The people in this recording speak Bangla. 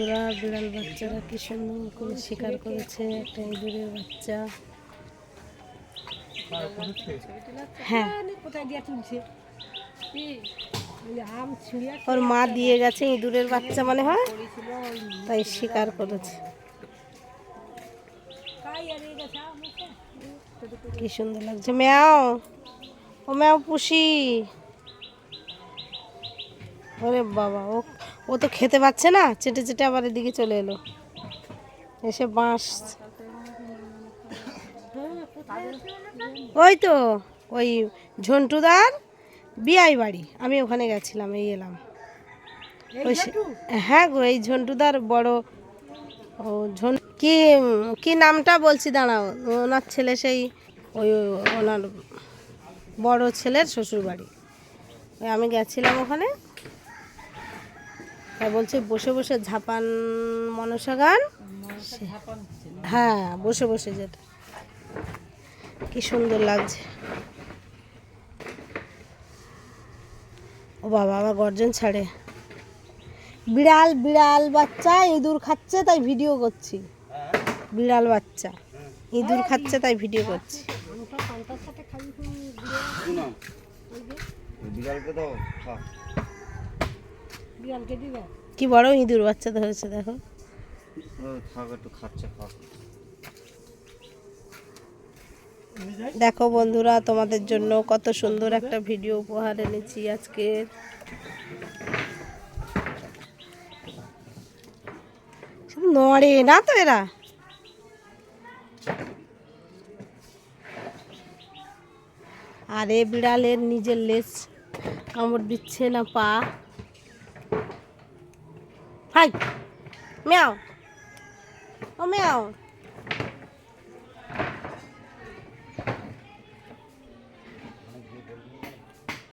ওরা বিড়াল বাচ্চারা কি সুন্দর করে শিকার করেছে, একটা ইঁদুরের বাচ্চা। হ্যাঁ। ওর মা দিয়ে গেছে ইঁদুরের বাচ্চা মনে হয়, তাই শিকার করেছে। কি সুন্দর লাগছে। ম্যাও। ও ম্যাও পুষি। ওরে বাবা ও ও তো খেতে পাচ্ছে না? চেটে চেটে আবার এদিকে চলে এলো। এসে বাঁশ। ওই তো ওই ঝন্টুদার বিয়াই বাড়ি। আমি ওখানে গেছিলাম এই এলাম। ওই হ্যাঁ গো এই ঝন্টুদার বড় ও ঝন কি কি নামটা বলছি দাঁড়াও। ওনার ছেলে সেই ওই ওনার বড় ছেলের শ্বশুর বাড়ি আমি গেছিলাম ওখানে। তাই বলছে বসে বসে ঝাপান মনসা গান? হ্যাঁ বসে বসে যেটা। কি সুন্দর লাগছে। ও বাবা আবার গর্জন ছাড়ে। বিড়াল বিড়াল বাচ্চা ইঁদুর খাচ্ছে তাই ভিডিও করছি। বিড়াল বাচ্চা ইঁদুর খাচ্ছে তাই ভিডিও করছি। বিড়ালকে তো কি বড় ইঁদুর বাচ্চা ধরেছে দেখো। দেখো বন্ধুরা তোমাদের জন্য কত সুন্দর একটা ভিডিও উপহার এনেছি আজকে। শুধু নড়ে না তো এরা। আরে বিড়ালের নিজের লেজ কামড় দিচ্ছে না পা। হাই ম্যাও ও ম্যাও